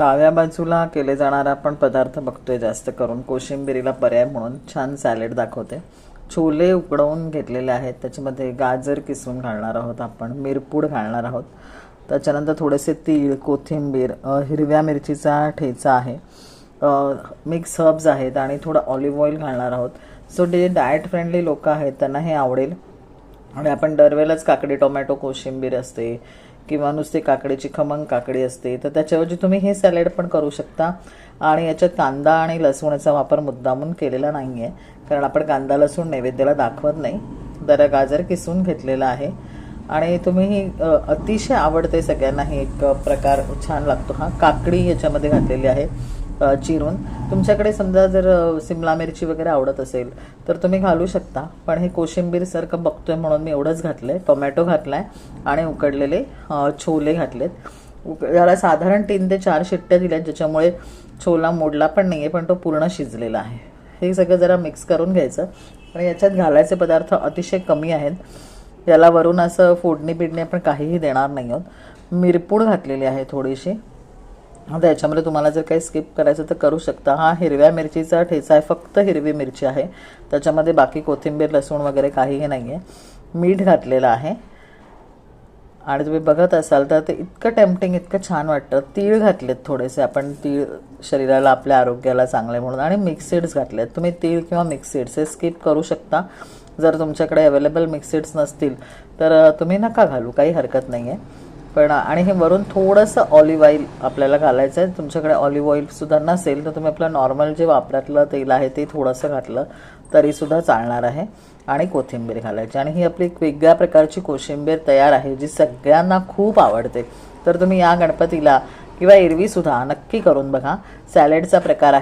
डाव्या बाजूला केले जाणारा आपण पदार्थ बघतोय जास्त करून. कोशिंबिरीला पर्याय म्हणून छान सॅलेड दाखवते. छोले उकडवून घेतलेले आहेत. त्याच्यामध्ये गाजर किसून घालणार आहोत आपण. मिरपूड घालणार आहोत. त्याच्यानंतर थोडेसे तीळ कोथिंबीर हिरव्या मिरचीचा ठेचा आहे. मिक्स हर्ब्स आहेत आणि थोडं ऑलिव्ह ऑइल घालणार आहोत. सो जे डाएट फ्रेंडली लोक आहेत त्यांना हे आवडेल. आणि आपण दरवेळेलाच काकडी टोमॅटो कोशिंबीर असते किंवा नुसती काकडीची खमंग काकडी असते तर त्याच्याऐवजी तुम्ही हे सॅलेड पण करू शकता. आणि याच्यात कांदा आणि लसूणचा वापर मुद्दामून केलेला नाही आहे कारण आपण कांदा लसूण नैवेद्याला दाखवत नाही. जरा गाजर किसून घेतलेला आहे. आणि तुम्ही ही अतिशय आवडते सगळ्यांना हे एक प्रकार छान लागतो हा. काकडी याच्यामध्ये घातलेली आहे. चिरून. तुमच्याकडे समजा जर सिमला मिरची वगैरे आवडत असेल तर तुम्ही घालू शकता. पण हे कोशिंबीरसारखं बघतोय म्हणून मी एवढंच घातलंय. टोमॅटो घातलाय आणि उकडलेले छोले घातलेत. उक याला साधारण तीन ते चार शिट्ट्या दिल्यात ज्याच्यामुळे छोला मोडला पण नाही आहे पण तो पूर्ण शिजलेला आहे. हे सगळं जरा मिक्स करून घ्यायचं. आणि याच्यात घालायचे पदार्थ अतिशय कमी आहेत. याला वरून असं फोडणी बिडणी आपण काहीही देणार नाही आहोत. मिरपूड घातलेली आहे थोडीशी. आता याच्यामध्ये तुम्हाला जर काही स्किप करायचं तर करू शकता. हा हिरव्या मिरचीचा ठेचा आहे फक्त हिरवी मिरची आहे. त्याच्यामध्ये बाकी कोथिंबीर लसूण वगैरे काहीही नाही आहे मीठ घातलेलं आहे. आणि तुम्ही बघत असाल तर ते इतकं टेम्पटिंग इतकं छान वाटतं. तीळ घातलेत थोडेसे आपण. तीळ शरीराला आपल्या आरोग्याला चांगले म्हणून. आणि मिक्स सीड्स घातलेत. तुम्ही तीळ किंवा मिक्स सीड्स हे स्किप करू शकता. जर तुमच्याकडे अवेलेबल मिक्स सीड्स नसतील तर तुम्ही नका घालू. काही हरकत नाही आहे पण आणि हे वरून थोडंसं ऑलिव्ह ऑइल आपल्याला घालायचं आहे तुमच्याकडे ऑलिव्ह ऑइलसुद्धा नसेल तर तुम्ही आपलं नॉर्मल जे वापरातलं तेल आहे ते थोडंसं घातलं तरीसुद्धा चालणार आहे. आणि कोथिंबीर घालायची. आणि ही आपली एक वेगळ्या प्रकारची कोशिंबीर तयार आहे जी सगळ्यांना खूप आवडते. तर तुम्ही या गणपतीला किंवा एरवीसुद्धा नक्की करून बघा. सॅलेडचा प्रकार आहे.